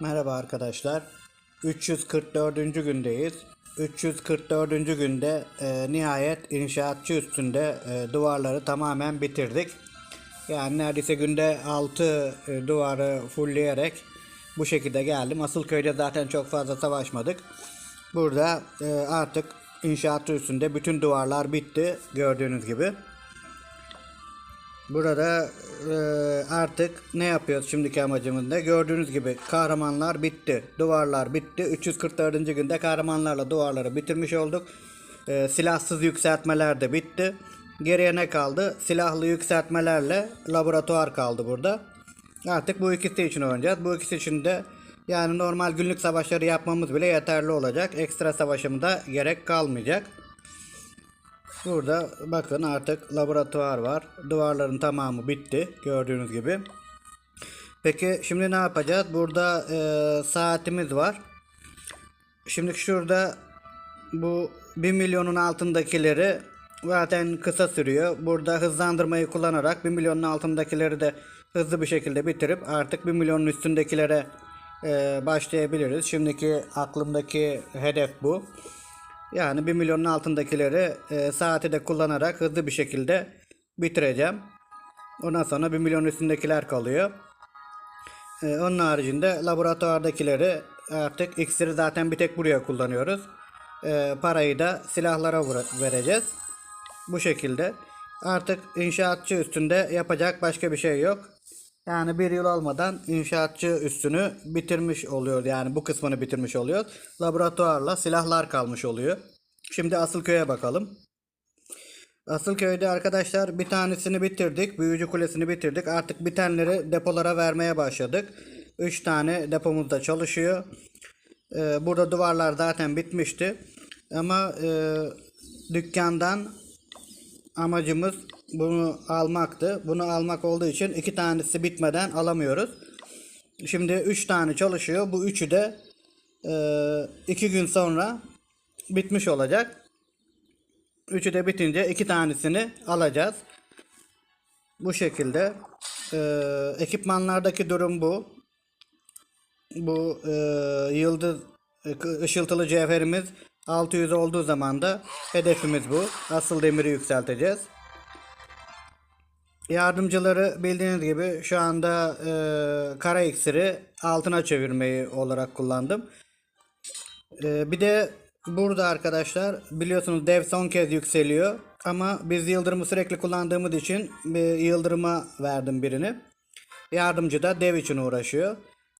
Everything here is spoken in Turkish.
Merhaba arkadaşlar. 344. gündeyiz. 344. günde e, nihayet inşaatçı üstünde e, duvarları tamamen bitirdik. Yani neredeyse günde 6 duvarı fullleyerek bu şekilde geldim. Asıl köyde zaten çok fazla savaşmadık. Burada e, artık inşaatçı üstünde bütün duvarlar bitti gördüğünüz gibi. Burada e, artık ne yapıyoruz şimdiki amacımız ne? Gördüğünüz gibi kahramanlar bitti. Duvarlar bitti. 344. günde kahramanlarla duvarları bitirmiş olduk. E, silahsız yükseltmeler de bitti. Geriye ne kaldı? Silahlı yükseltmelerle laboratuvar kaldı burada. Artık bu ikisi için oynayacağız. Bu ikisi için de yani normal günlük savaşları yapmamız bile yeterli olacak. Ekstra savaşımı da gerek kalmayacak. Burada bakın artık laboratuvar var. Duvarların tamamı bitti gördüğünüz gibi. Peki şimdi ne yapacağız? Burada e, saatimiz var. Şimdi şurada bu 1 milyonun altındakileri zaten kısa sürüyor. Burada hızlandırmayı kullanarak 1 milyonun altındakileri de hızlı bir şekilde bitirip artık 1 milyonun üstündekilere e, başlayabiliriz. Şimdiki aklımdaki hedef bu. Yani 1 milyonun altındakileri e, saati de kullanarak hızlı bir şekilde bitireceğim. Ondan sonra 1 milyon üstündekiler kalıyor. E, onun haricinde laboratuvardakileri artık iksiri zaten bir tek buraya kullanıyoruz. E, parayı da silahlara vereceğiz. Bu şekilde. Artık inşaatçı üstünde yapacak başka bir şey yok. Yani bir yıl olmadan inşaatçı üstünü bitirmiş oluyor. Yani bu kısmını bitirmiş oluyor. Laboratuvarla silahlar kalmış oluyor. Şimdi asıl köye bakalım. Asıl köyde arkadaşlar bir tanesini bitirdik. Büyücü kulesini bitirdik. Artık bitenleri depolara vermeye başladık. 3 tane depomuzda çalışıyor. Ee, burada duvarlar zaten bitmişti. Ama e, dükkandan amacımız bunu almaktı. Bunu almak olduğu için iki tanesi bitmeden alamıyoruz. Şimdi üç tane çalışıyor. Bu üçü de e, iki gün sonra bitmiş olacak. Üçü de bitince iki tanesini alacağız. Bu şekilde. E, ekipmanlardaki durum bu. Bu e, yıldız e, ışıltılı cevherimiz 600 olduğu zaman da hedefimiz bu. Asıl demiri yükselteceğiz. Yardımcıları bildiğiniz gibi şu anda e, kara iksiri altına çevirmeyi olarak kullandım. E, bir de burada arkadaşlar biliyorsunuz dev son kez yükseliyor. Ama biz yıldırımı sürekli kullandığımız için bir yıldırıma verdim birini. Yardımcı da dev için uğraşıyor.